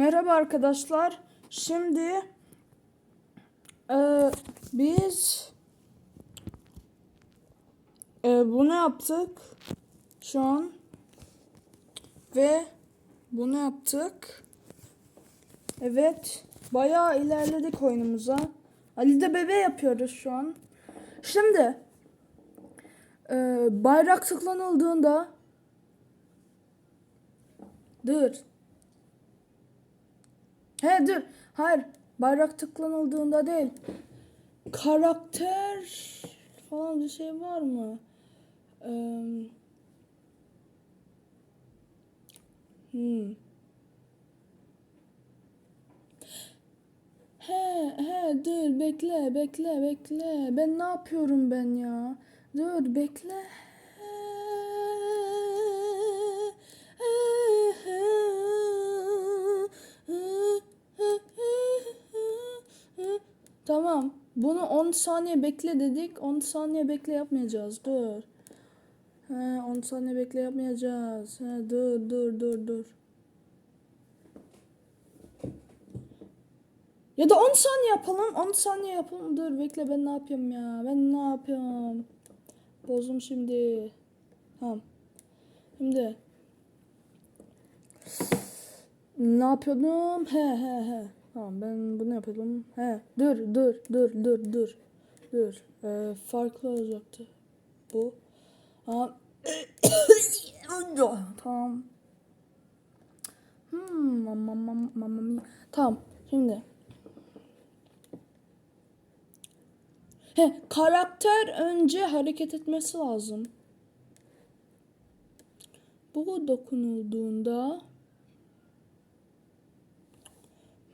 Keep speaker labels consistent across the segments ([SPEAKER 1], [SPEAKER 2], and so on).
[SPEAKER 1] Merhaba arkadaşlar. Şimdi e, biz e, bunu yaptık şu an ve bunu yaptık. Evet, bayağı ilerledik oyunumuza. Ali de bebe yapıyoruz şu an. Şimdi e, bayrak tıklanıldığında dur He dur. Hayır. Bayrak tıklanıldığında değil. Karakter falan bir şey var mı? Hmm. He he dur bekle bekle bekle. Ben ne yapıyorum ben ya? Dur bekle. Tamam. Bunu 10 saniye bekle dedik. 10 saniye bekle yapmayacağız. Dur. He, 10 saniye bekle yapmayacağız. He, dur dur dur dur. Ya da 10 saniye yapalım. 10 saniye yapalım. Dur bekle ben ne yapıyorum ya? Ben ne yapıyorum? Bozdum şimdi. Tamam. Şimdi. Ne yapıyordum? He he he. Tamam ben bunu yapalım. He dur dur dur dur dur. Dur. Ee, farklı olacaktı. Bu. Ha. tamam. Hmm, mamma mamma mamma. Tamam. Şimdi. He, karakter önce hareket etmesi lazım. Bu dokunulduğunda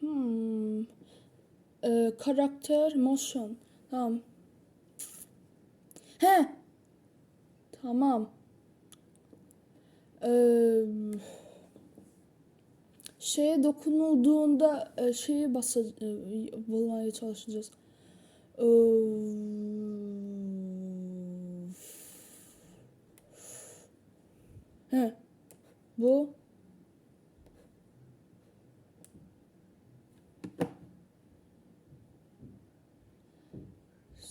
[SPEAKER 1] Hmm. Ee, karakter motion. Tamam. He. Tamam. Ee, şeye dokunulduğunda e, şeyi basa e, bulmaya çalışacağız. Ee, he. Bu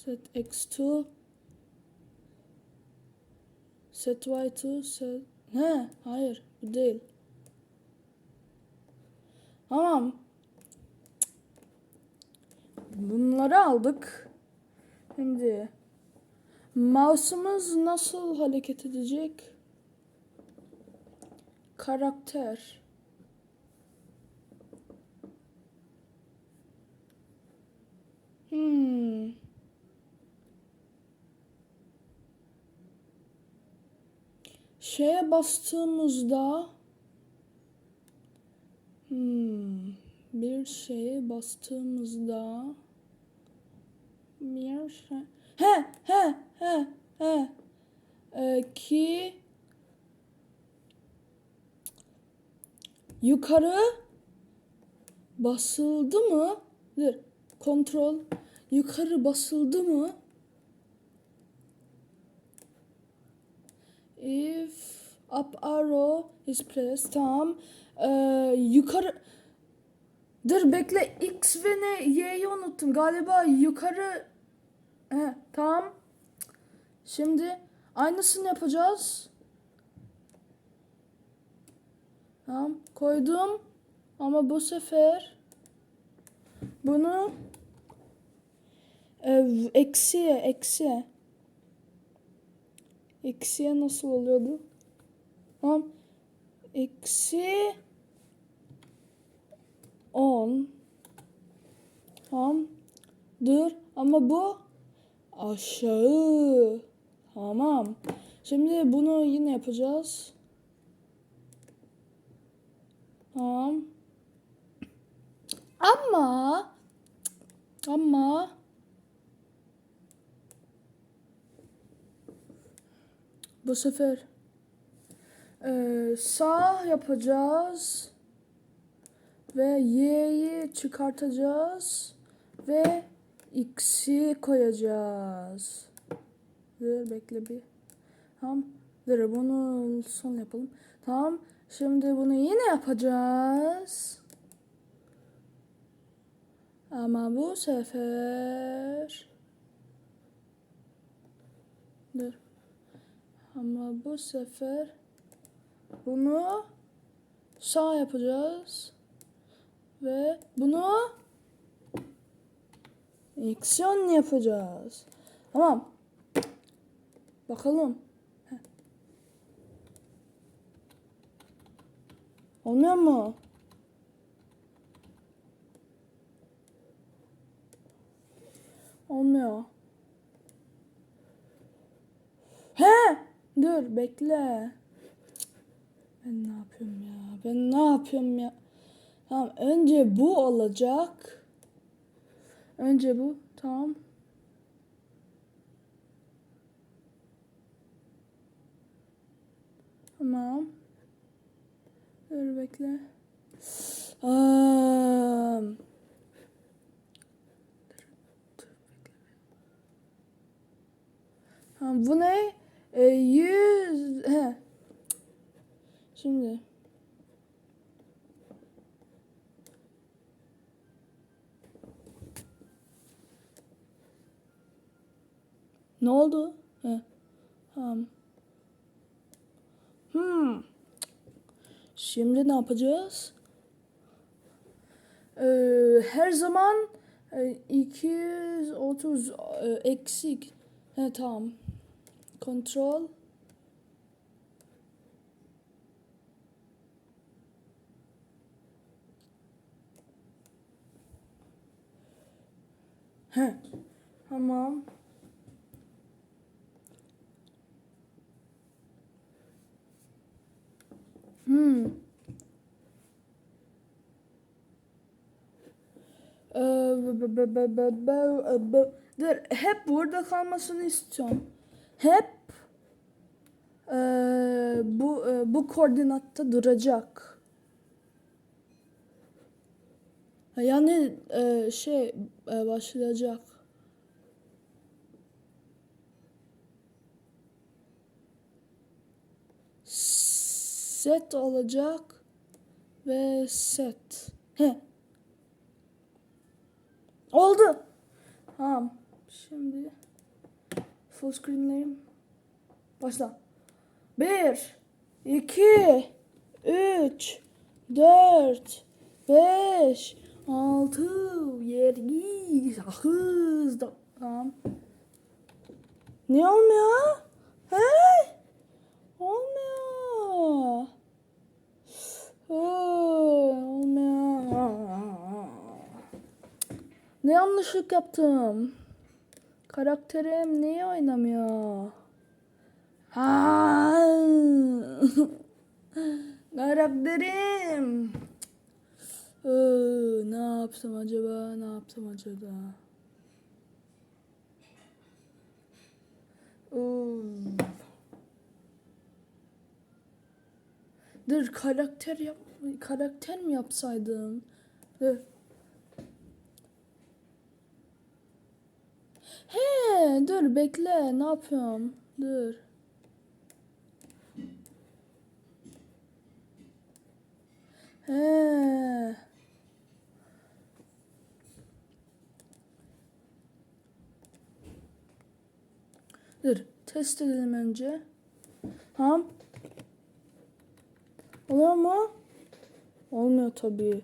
[SPEAKER 1] set x2 set y2 set he hayır bu değil. Tamam. Bunları aldık. Şimdi mouse'umuz nasıl hareket edecek? Karakter. Hmm. Şeye bastığımızda hmm, bir şeye bastığımızda bir şey he he he he ee, ki yukarı basıldı mı? Dur. Kontrol yukarı basıldı mı? If up arrow is pressed. Tamam. Ee, yukarı Dur bekle. X ve ne? Y'yi unuttum. Galiba yukarı He, tamam. Şimdi aynısını yapacağız. Tamam. Koydum. Ama bu sefer bunu e, eksiye eksiye eksiye nasıl oluyordu? Tamam. Eksi 10 Tamam. Dur ama bu aşağı. Tamam. Şimdi bunu yine yapacağız. Tamam. Ama ama bu sefer ee, sağ yapacağız ve y'yi çıkartacağız ve x'i koyacağız. Dur bekle bir. Tamam. Dur bunu son yapalım. Tamam. Şimdi bunu yine yapacağız. Ama bu sefer Dur. Ama bu sefer bunu sağ yapacağız. Ve bunu eksiyon yapacağız. Tamam. Bakalım. Heh. Olmuyor mu? Olmuyor. He! Dur bekle. Ben ne yapıyorum ya? Ben ne yapıyorum ya? Tamam önce bu olacak. Önce bu. Tamam. Tamam. Dur bekle. Aa, bu ne? E, yüz... He. Şimdi. Ne oldu? He. Tamam. Hmm. Şimdi ne yapacağız? Ee, her zaman e, 230 e, eksik. He tamam. Kontrol. He. Tamam. Hmm. Ee, b- Dur, hep burada kalmasını istiyorum. Hep eee, bu eee, bu koordinatta duracak. Yani eee, şey eee, başlayacak. Set olacak ve set. He. Oldu. Tamam. Şimdi full screen'leyim. Başla. 1 2 3 4 5 6 7 8 Tamam. Ne olmuyor? Hey! Olmuyor. Olmuyor. Ne yanlışlık yaptım? Karakterim niye oynamıyor? Ha. Karakterim. Ee, ne yaptım acaba? Ne yaptım acaba? Dur karakter yap karakter mi yapsaydım? Dur. He, dur bekle. Ne yapıyorum? Dur. He. Dur. Test edelim önce. Tamam. Oluyor mu? Olmuyor tabii.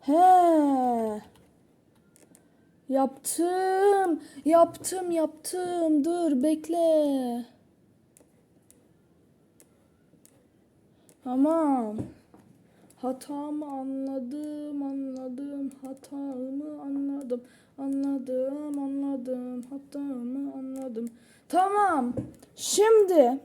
[SPEAKER 1] He. Yaptım. Yaptım, yaptım. Dur, bekle. Tamam. Hatamı anladım, anladım. Hatamı anladım. Anladım, anladım. Hatamı anladım. Tamam. Şimdi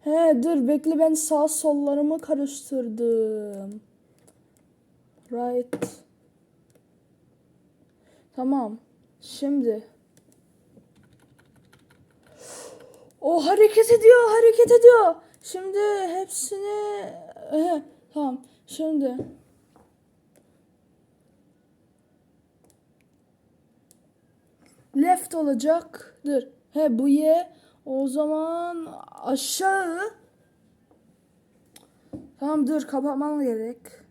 [SPEAKER 1] He dur bekle ben sağ sollarımı karıştırdım. Right. Tamam. Şimdi. O hareket ediyor, hareket ediyor. Şimdi hepsini He, tamam. Şimdi left olacak. Dur. He bu Y o zaman aşağı Tamam dur kapatman gerek.